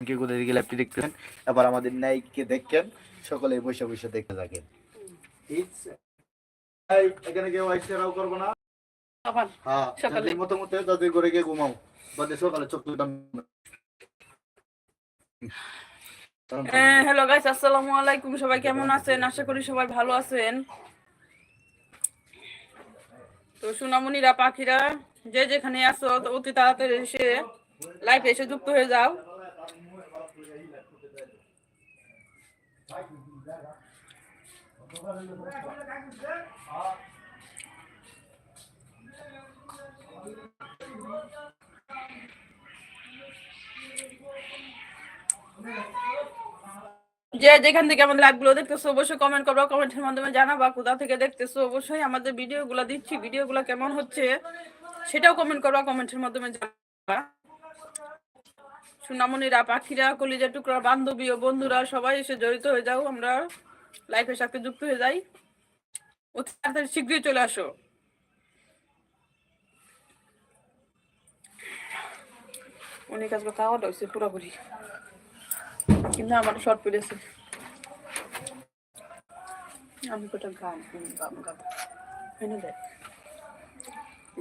কে কোথায় দিকে ল্যাপটি দেখতেছেন? এবার আমাদের নাইককে দেখেন। সকলে বসে বসে দেখতে থাকেন। এখানে কেউ করব না। হ্যাঁ সকালে। যাদের মতো মতো তাদের করে গিয়ে ঘুমাও। বাদে সকালে চোখ হ্যালো গাইস আসসালামু আলাইকুম। সবাই কেমন আছেন? আশা করি সবাই ভালো আছেন। তো সোনামণিরা পাখিরা যে যেখানে আসো অতি তাড়াতাড়ি এসে লাইফে এসে যুক্ত হয়ে যাও। যে যেখান থেকে আমাদের লাইভগুলো দেখতেছো, অবশ্যই কমেন্ট করবা কমেন্টের মাধ্যমে জানাবা, কোথা থেকে দেখতেছো, অবশ্যই আমাদের ভিডিওগুলো দিচ্ছি ভিডিওগুলো কেমন হচ্ছে, সেটাও কমেন্ট করবা কমেন্টের মাধ্যমে জানাবা। সোনামণিরা পাখিরা কলিজা টুকরা, বান্ধবী ও বন্ধুরা, সবাই এসে জড়িত হয়ে যাও। আমরা লাইফের সাথে যুক্ত হয়ে যাই। অতি তাড়াতাড়ি শীঘ্রই চলে আসো। অনেক আজকে খাওয়া হয়েছে পুরোপুরি। কিন্তু আমার শর্ট পড়েছে আমি কটা গান গান গান। এনে দেয়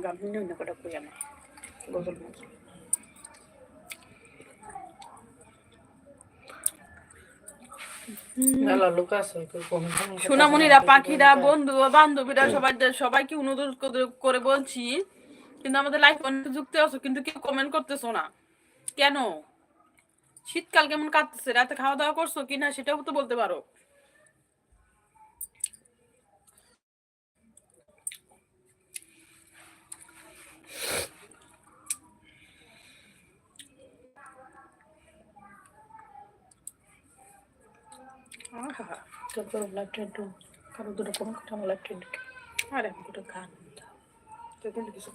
গান শুনি অন্য কটা কই আমার? গজল মজল মেলা লোক আছে কেউ কমেন্ট টমেন্ট করতে সোনামণিরা পাখিরা বন্ধু বান্ধবীরা সবাই সবাইকে অনুরোধ করে- করে বলছি কিন্তু আমাদের লাইফ অনেক যুক্ত আছো কিন্তু কেউ কমেন্ট করতেছো না। কেন? শীতকাল কেমন কাটতেছে? রাতে খাওয়া দাওয়া করছ কিনা সেটাও তো বলতে পারো। আহা তারপর লাইফটা একটু কারও দুটো কমেন্ট কথা আমার লাইফটা আরে আমি দুটো গান দাও তো কিন্তু কিছু।